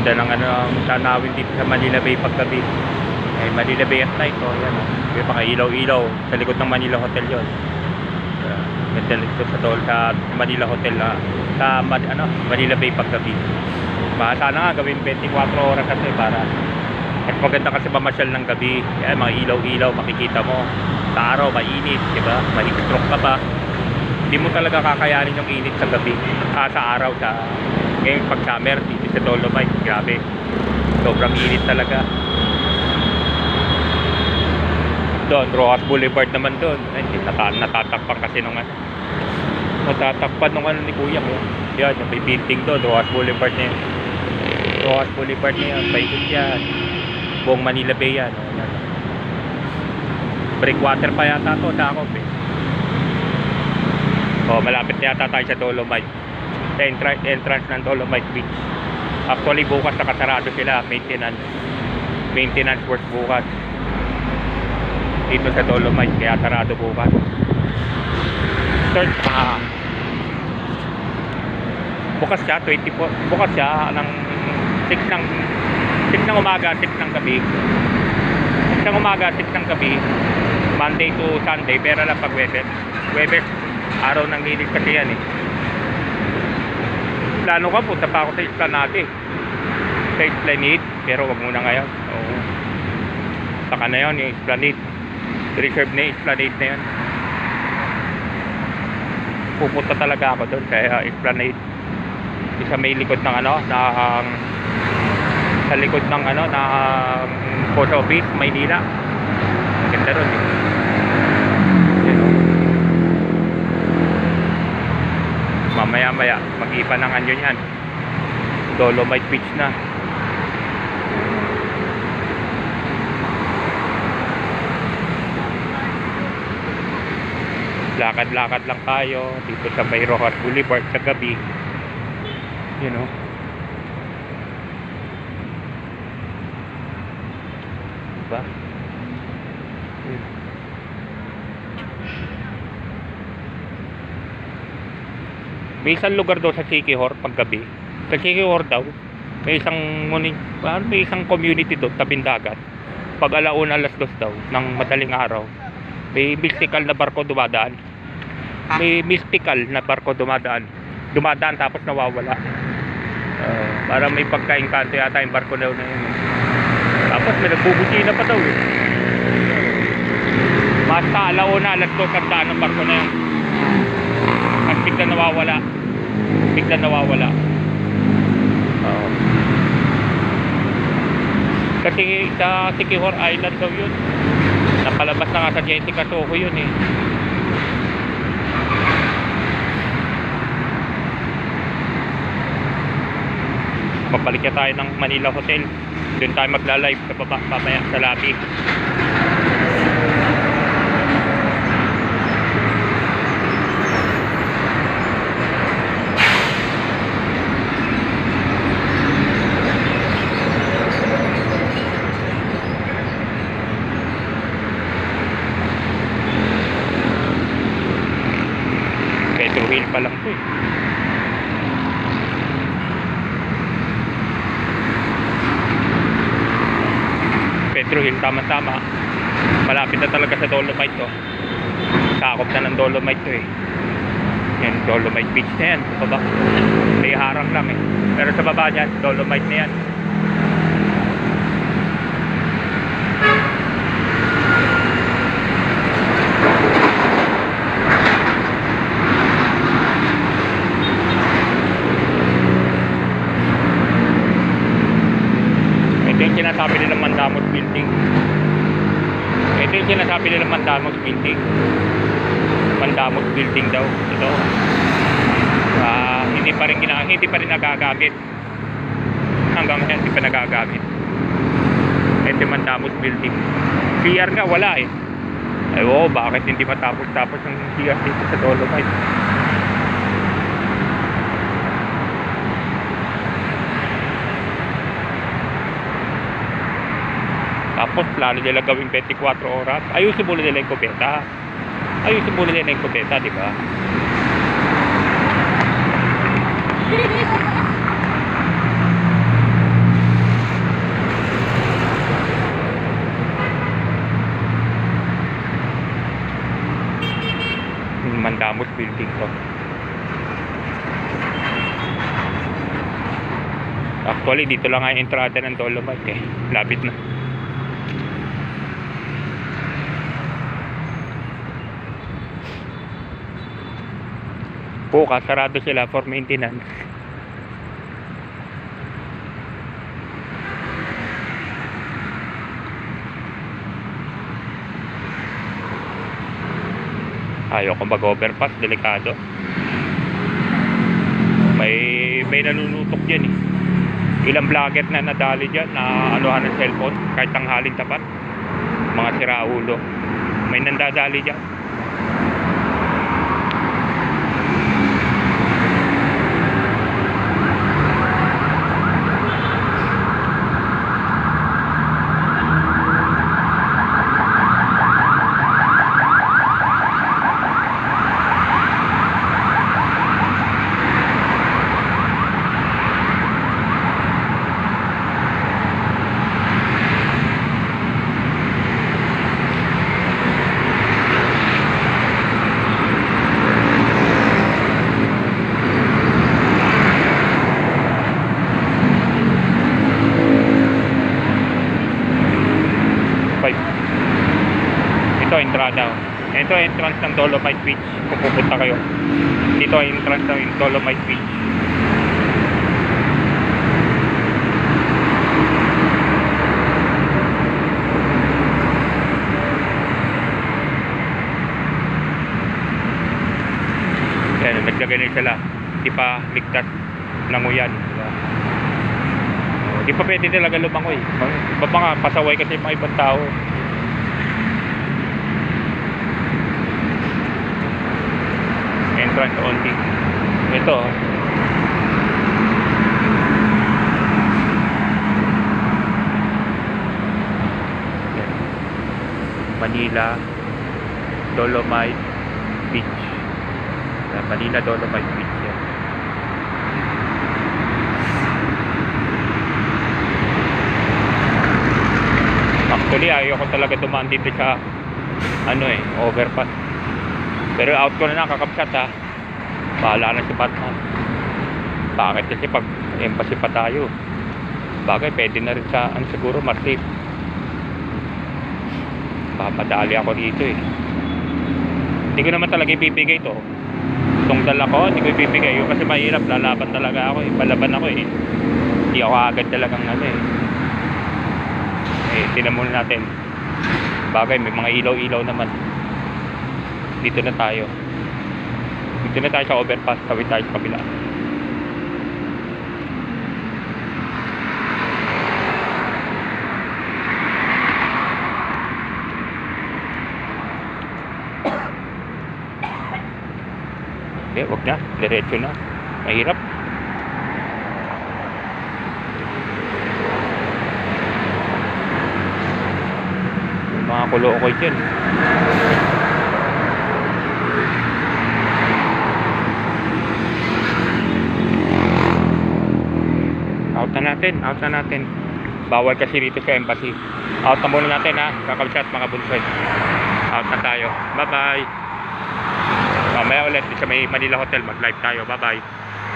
Ganda ng ano, tanawin dito sa Manila Bay paggabi. Eh, Manila Bay at night, oh, yan. Oh. Yung mga ilaw-ilaw sa likod ng Manila Hotel yon. Uh, ganda dito sa tol sa Manila Hotel ah, sa ano, Manila Bay paggabi. Baka sana nga gawin 24 oras kasi para at maganda kasi mamasyal ng gabi. Yan, mga ilaw-ilaw makikita mo. Sa araw, mainit, di ba? Malikstrok ka pa. Hindi mo talaga kakayanin yung init sa gabi. Ah, sa araw, sa ngayon pag summer dito sa Dolomite, grabe. Sobrang init talaga. Doon, Rojas Boulevard naman doon. Ay, nata natatakpan kasi nung ano. Natatakpan nung ano ni Kuya mo. Yan, yung may building doon, Rojas Boulevard na yun. Rojas Boulevard na yan, paikot yan. Buong Manila Bay yan. O, yan. Breakwater pa yata to, sakop eh. O, malapit na yata tayo sa Dolomite. Entrance, entrance ng Dolomite Beach. Actually, bukas nakasarado sila, maintenance. Maintenance work bukas. Dito sa Dolomite, kaya sarado bukas. Third, ah, bukas siya, 24, bukas siya ng 6 ng 6 ng umaga, 6 ng gabi. 6 ng umaga, 6 ng gabi. Monday to Sunday, pero lang pag Webes. Webes, araw ng linis kasi yan eh. Plano ka, punta pa ako sa Esplanade. Sa Esplanade, pero wag muna ngayon. Oo. Saka na yun, yung Esplanade. Reserve na yung Esplanade na yun. Pupunta talaga ako doon kaya Esplanade. Isa may likod ng ano, ng sa likod ng ano, ng post office, Maynila. Ganda ron eh. Yun, oh. Mamaya maya, mag-ipa ng anyo yan. Dolomite Beach na. Lakad-lakad lang tayo dito sa may Rojas Boulevard sa gabi. You know. May isang lugar daw sa Sikihor paggabi. Sa Sikihor daw, may isang ah, may isang community doon, tabing dagat. Pag alauna alas dos daw, ng madaling araw, may mystical na barko dumadaan. May mystical na barko dumadaan. Dumadaan tapos nawawala. Ah, para may pagkainkanto yata yung barko na yun. Tapos may nagbubutina pa daw eh. Basta alauna alas dos ang daan ng barko na yun. At bigla nawawala. Bigla nawawala. Oo. Kasi sa Sikihor Island daw yun. Napalabas na nga sa Jessica Soho yun eh. Papalik na tayo ng Manila Hotel. Doon tayo magla-live sa baba mamaya sa lobby. Hill pa lang to eh. Petro Hill, tama-tama. Malapit na talaga sa Dolomite to. Sakop na ng Dolomite to eh. Yan, Dolomite Beach na yan. Sa baba. May harang lang eh. Pero sa baba niyan, Dolomite na yan. Ito yung sinasabi nilang Building. Ito yung sinasabi nilang Mandamos Building. Mandamos Building daw. Ito. Ah, hindi pa rin gina hindi pa rin nagagamit. Hanggang ngayon hindi pa nagagamit. Ito yung Mandamos Building. CR nga wala eh. Ay, oo, bakit hindi matapos-tapos ang CR dito sa Dolomite? Tapos plano nila gawing 24 oras. Ayusin muna nila yung kubeta. Ayusin muna nila yung kubeta, di ba? Mandamos building to. Actually, dito lang ang entrada ng Dolomite eh. Lapit na. Bukas, sarado sila for maintenance. Ayaw ko mag-overpass, delikado. May may nanunutok diyan eh. Ilang vlogger na nadali diyan na anuhan ng cellphone kahit tanghaling tapat. Mga siraulo. May nandadali diyan. Oh. Ito entrance ng Dolomite Beach pupunta kayo. Dito entrance ng Dolomite Beach. Yan, naglagay na sila. Di pa ligtas ng uyan. Di pa pwede talaga lumangoy. Iba pa nga, pasaway kasi mga ibang tao. Entrance only. Ito. oh. Manila Dolomite Beach. Manila Dolomite Beach yan. Actually, ayaw ko talaga dumaan dito sa ano eh, overpass. Pero out ko na na, kakapsat ha. Bahala na si Batman. Bakit? Kasi pag embassy pa tayo, bagay, pwede na rin sa, ano siguro, safe. Papadali ako dito eh. Hindi ko naman talaga ibibigay to. Itong dala ko, hindi ko ibibigay. Yung kasi mahirap, lalaban talaga ako eh. Palaban ako eh. Hindi ako agad talagang ano eh. Eh, tinan muna natin. Bagay, may mga ilaw-ilaw naman. Dito na tayo. Dito na tayo sa overpass. Tawid tayo sa kabila. Eh, wag na. Diretso na. Mahirap. May mga kulo ko dyan. Na natin, out na natin. Bawal kasi dito sa embassy. Out na muna natin ha, kakabsat mga bunsoy. Out na tayo. Bye-bye. Mamaya ulit sa may Manila Hotel, mag-live tayo. Bye-bye.